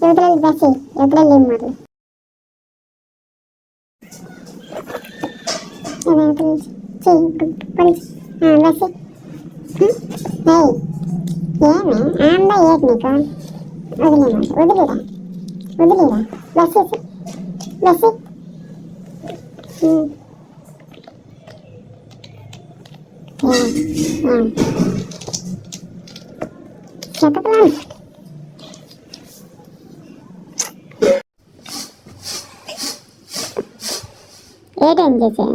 యువతల బస్ యువతల ఏం మాటలు చెయ్యి పని బస్ ఏయ్ ఏమే ఆందా ఏటి నీకు వదిలేమాట వదిలేరా వదిలేరా బస్ బస్ చెప్పకలా ఏటేం చేసా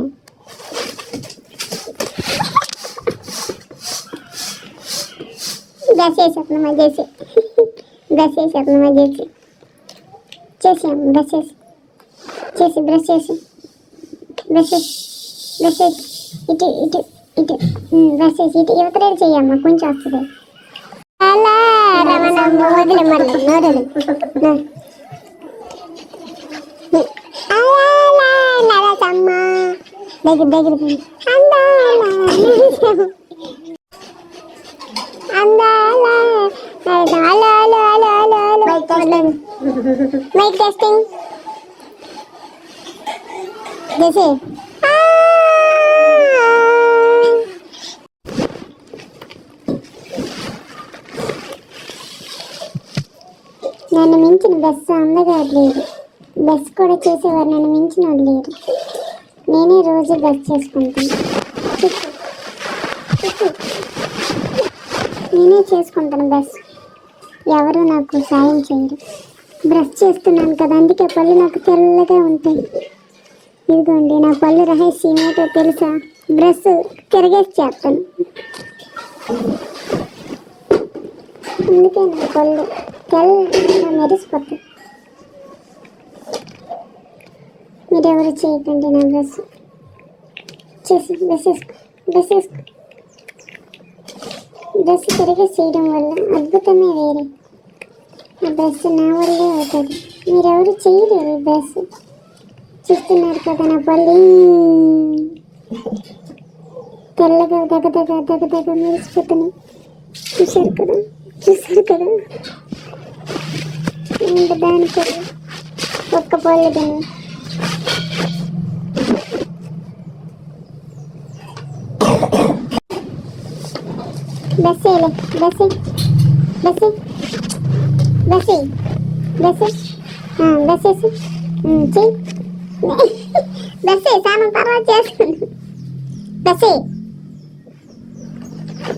బ్రష్ చేసేస్తున్నామా చేసి బ్రష్ చేసేస్తున్నామా చేసి చేసాం బ్రష్ చేసి చేసి బ్రష్ చేసి బ్రష్ చేసి బ్రష్ చేసి ఇటు ఇటు ఇటు. బ్రష్ చేసి ఇటు. యువతరేలు చెయ్యమ్మా కొంచెం వస్తుంది. అలా రమణ వదిలే మళ్ళీ దగ్గర దగ్గర మైక్ టెస్టింగ్ చేసి నన్ను మించిన బస్సు అందగా లేదు బస్ కూడా చేసేవారు నన్ను మించిన వాళ్ళు లేరు. నేనే రోజు బస్ చేసుకుంటాను. నేనే చేసుకుంటాను బస్ ఎవరు నాకు సాయం చేయరు. బ్రష్ చేస్తున్నాను కదా అందుకే పళ్ళు నాకు తెల్లగా ఉంటాయి. ఇదిగోండి నా పళ్ళు రహస్యం ఏంటో తెలుసా? బ్రష్ తిరగేసి చేస్తాను. అందుకే నా పళ్ళు తెల్ల మెరిసిపోతాయి. మీరెవరు చేయకండి నా బ్రష్ చేసి బ్రష్ వేసుకో బ్రష్ చేయడం వల్ల అద్భుతమే వేరే. ఆ బస్సు నా వల్లే అవుతుంది. మీరెవరు చేయలేరు ఈ చూస్తున్నారు కదా నా పళ్ళు తెల్లగా దగ్గదగ దగ్గదగ దగ మెరిసిపోతున్నాయి. చూశారు కదా చూశారు కదా. ఇంకా దానికి ఒక్క పళ్ళు తిని బస్ బస్సే బస్ బస్ బస్సే బస్సేసి చెయ్యి. బస్ సానం తర్వాత చేస్తాను. బస్సే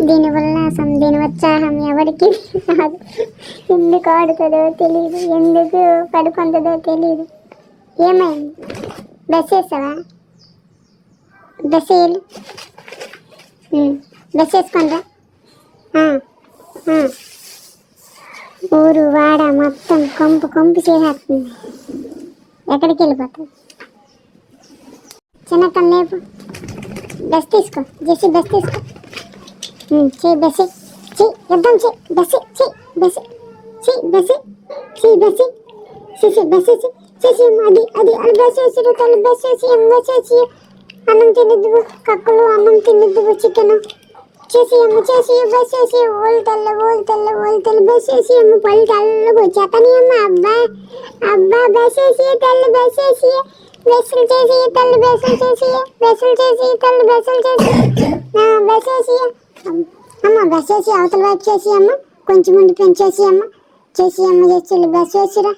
దీనివల్ల అసలు దీని ఉత్సాహం ఎవరికి రాదు. ఎందుకు ఆడుతుందో తెలియదు ఎందుకు పడుకుంటుందో తెలియదు ఏమైంది? బస్ వేసావా బస్ వేయాలి బస్ వేసుకోండి ఊరు వాడ మొత్తం కొంపు కొంపు చేసేస్తుంది. ఎక్కడికి వెళ్ళిపోతుంది చిన్న లేపు. బస్ తీసుకో. జెసి బస్ తీసుకో. చెయ్యి బస్సి. చెయ్యి యుద్ధం చెయ్యి బస్సి చెయ్యి బస్సి. చెయ్యి బస్సి. చెయ్యి బస్సి. చేసి బస్సి చేసి అది అది అది బస్ చేసి తల్లి బస్ చేసి ఏం బస్ చేసి. అన్నం తినిద్దు కక్కలు అన్నం తినిద్దు చికెను. చేసి అమ్మ చేసి బస్ చేసి ఓల్ తెల్ల ఓల్ తెల్ల ఓల్ తెల్ల బస్ చేసి అమ్మ పళ్ళు తెల్లగా వచ్చేతని అమ్మ అబ్బా అబ్బా బస్ చేసి తెల్ల బస్ చేసి బస్సులు చేసి తెల్ల బస్సులు చేసి బస్సులు చేసి తెల్ల బస్సులు చేసి ఆ, బస్ చేసి అమ్మ బస్ చేసి అవతల వైపు చేసి అమ్మ కొంచెం ముందు పెంచేసి అమ్మ చేసి అమ్మ చేసి బస్ వేసిరా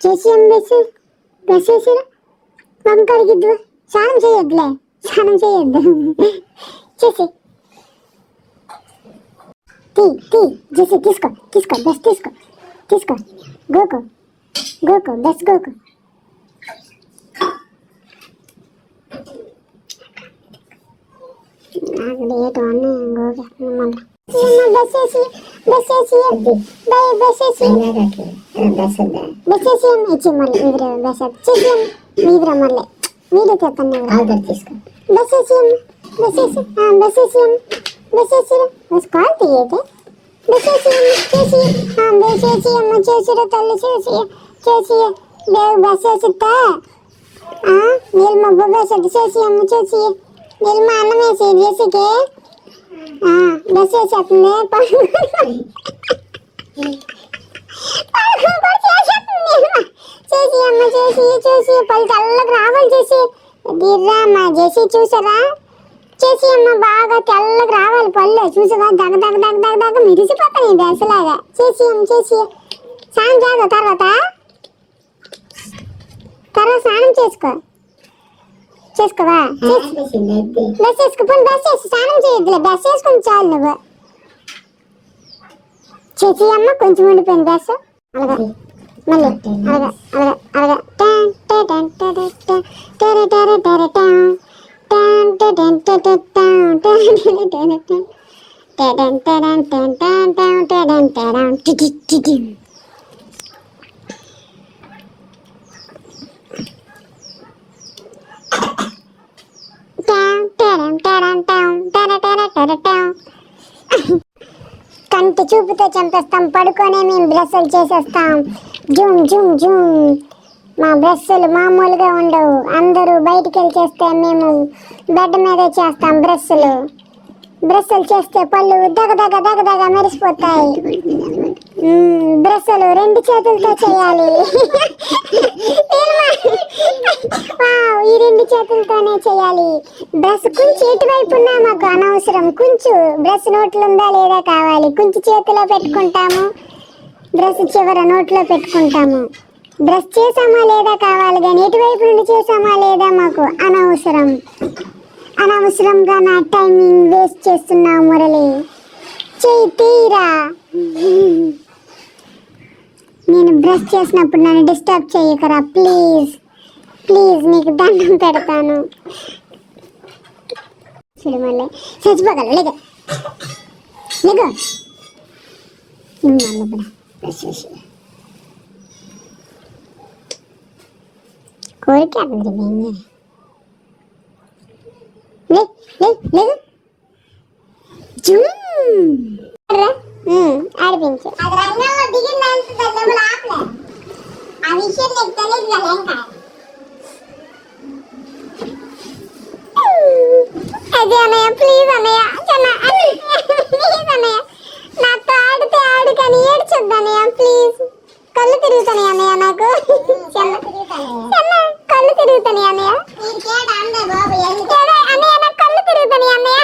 చేసి అమ్మ బస్సు బస్ వేసిరా. పంప కడిగిద్దు స్నానం చేయొద్దులే స్నానం చేయొద్దు. చేసి. తీ తీ జెసి తీసుకో తీసుకో బస్ తీసుకో తీసుకో గోకు గోకు బస్ గోకు నాకు ఏటో అన్నీ గోకు మళ్ళీ బస్ వేసి బస్ వేసి బై బస్ వేసి బస్ వేసి ఇచ్చి మళ్ళీ వీధిలో బస్ చేసి వీధిలో మళ్ళీ వీడియో చెప్పండి తీసుకో బస్ వేసి బస్ వేసి బస్ వేసి బస్ వేసి విశేషులు స్కాల్ తీయదు విశేషి చేసి విశేషి అమ్మ చేసిరు తల్లి చేసి చేసి దేవు బసేసిత నీళ్ళు మబ్బు బసేది చేసి అమ్మ చేసి నీళ్ళు మా అన్నం వేసి చేసికే బసేసేస్తుంది చేసి అమ్మ చేసి చేసి పళ్ళు తెల్లకి రావాలి చేసి దిర్రా అమ్మ చేసి చూసారా చేసి అమ్మ బాగా తెల్లగా రావాలి పళ్ళు చూసావా దగ దగ దగ దగ దగ మిరిసిపోతాయి ఈ దశలాగా చేసి అమ్మ చేసి స్నానం చేద్దాం తర్వాత తర్వాత స్నానం చేసుకో చేసుకోవా బస్ వేసుకుని బస్ చేసి స్నానం చేయొద్దులే బస్ చేసుకొని చాలు నువ్వు చేసి అమ్మ కొంచెం ఉండిపోయింది బస్ అలాగా మళ్ళీ అలాగా అలాగా అలాగా ten ten ten ten ten ten ten ten కంటి చూపుతో చంపేస్తాం పడుకోనే మేము బ్లస్సలు చేసేస్తాం. Zoom zoom zoom. మా బ్రష్లు మామూలుగా ఉండవు. అందరూ బయటికి వెళ్ళి చేస్తే మేము బెడ్ మీదే చేస్తాం బ్రష్లు. బ్రష్లు చేస్తే పళ్ళు దగ దగ దగ మెరిసిపోతాయి. బ్రష్లు రెండు చేతులతో చేయాలి. వావ్, ఈ రెండు చేతులతోనే చేయాలి. బ్రష్ కొంచెం ఎటువైపు ఉన్నా మాకు అనవసరం. కొంచెం బ్రష్ నోట్లు ఉందా లేదా కావాలి. కొంచెం చేతిలో పెట్టుకుంటాము. బ్రష్ చివర నోట్లో పెట్టుకుంటాము. బ్రష్ చేసామా లేదా కావాలి కానీ ఎటువైపు నుండి చేసామా లేదా మాకు అనవసరం. అనవసరంగా నా టైమింగ్ వేస్ట్ చేస్తున్నావు మురళి. చెయ్యి తీరా. నేను బ్రష్ చేసినప్పుడు నన్ను డిస్టర్బ్ చేయకరా ప్లీజ్. ప్లీజ్ నీకు దండం పెడతాను. చూడు మళ్ళీ. చచ్చిపోగల లేక లేక మళ్ళీ బ్రష్ చేసి. కోరిక అక్కడ లే లే లే. జూమ్. ఆడిపించు. అది రంగంలో దిగిందంత డబ్బులు ఆపలే ఆ విషయం నీకు తెలియదు కదా ఇంకా అదే అన్నయ్య. ప్లీజ్ అన్నయ్య చిన్న ప్లీజ్ అన్నయ్య. నాతో ఆడితే ఆడు కానీ ఏడ్చొద్దు అన్నయ్య ప్లీజ్ కళ్ళు తిరుగుతాయి అన్నయ్య నాకు. చిన్న చిన్న కళ్ళు తిరుగుతాయి అన్నయ్య ఏదో అన్నయ్య నాకు కళ్ళు తిరుగుతాయి అన్నయ్య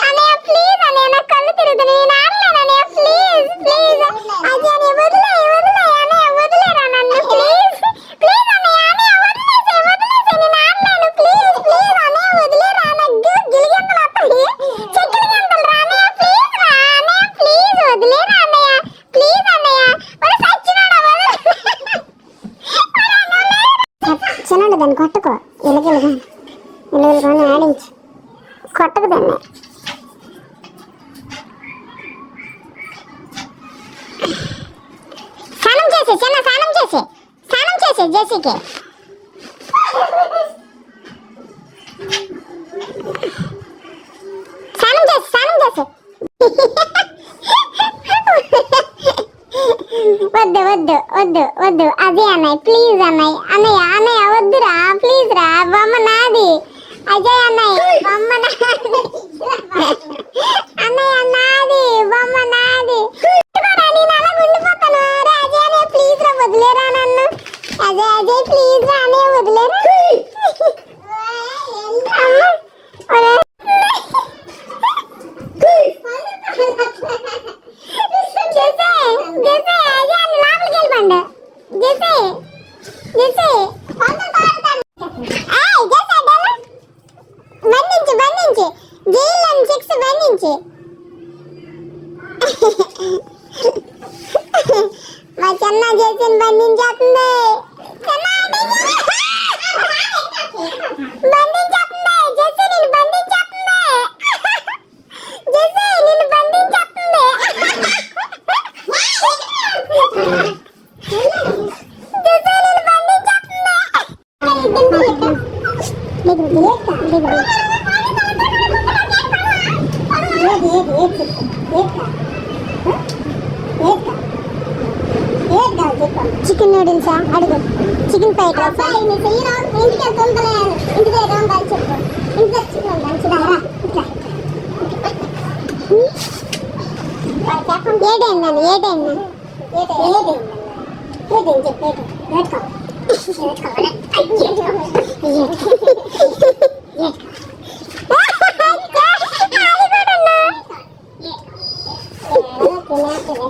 అన్నయ్య ప్లీజ్ అన్నయ్య నాకు కళ్ళు తిరుగుతాయి నేను ఆడలేను అన్నయ్య ప్లీజ్ ప్లీజ్ అదే అన్నయ్య వదిలే వదిలే అన్నయ్య వదిలేరా నన్ను ప్లీజ్ ప్లీజ్ అన్నయ్య అన్నయ్య వదిలేసే వదిలేసే నేను ఆడలేను ప్లీజ్ ప్లీజ్ అన్నయ్య వదిలేరా నాకు గిలిగంతలు వస్తాయి చెక్కులు గంతలు రా అన్నయ్య ప్లీజ్ రా అన్నయ్య ప్లీజ్ వదిలేరా అన్నయ్య ప్లీజ్ అన్నయ్య మరి సచ్చినాడా చిన్నడు దాన్ని కొట్టుకో. ఇలగిలగా ఇలగిలగానే ఆడించు. కొట్టకు దాన్ని. స్నానం చేసి చిన్న స్నానం చేసి. స్నానం చేసి జేసీకి. స్నానం చేసి స్నానం చేసి. వద్దు వద్దు వద్దు వద్దు. అది అన్నయ్య ప్లీజ్ అన్నయ్య. అన్నయ్య అన్నయ్య వద్దురా ప్లీజ్ రా. బొమ్మ నాది. అజయ్ అన్నయ్య బొమ్మ నాది. kesin bandin çatında. Sana adını. bandin çatında. Cesenin bandin çatında. Cesenin bandin çatında. Cesenin bandin çatında. Ne gibi diye? Ne gibi? Ne gibi? Ne gibi? Chicken నూడిల్సా? అడుగు. చికెన్ ఫ్రైడ్ రైస్ ఇంటికి వెళ్తుంటలే ఇంటి దగ్గర ఉండాలి చెప్పు. ఇంటి దగ్గర చికెన్ ఉండాలి. ఏటైందని ఏటైందని ఏటైందని ఏటైంది చెప్పు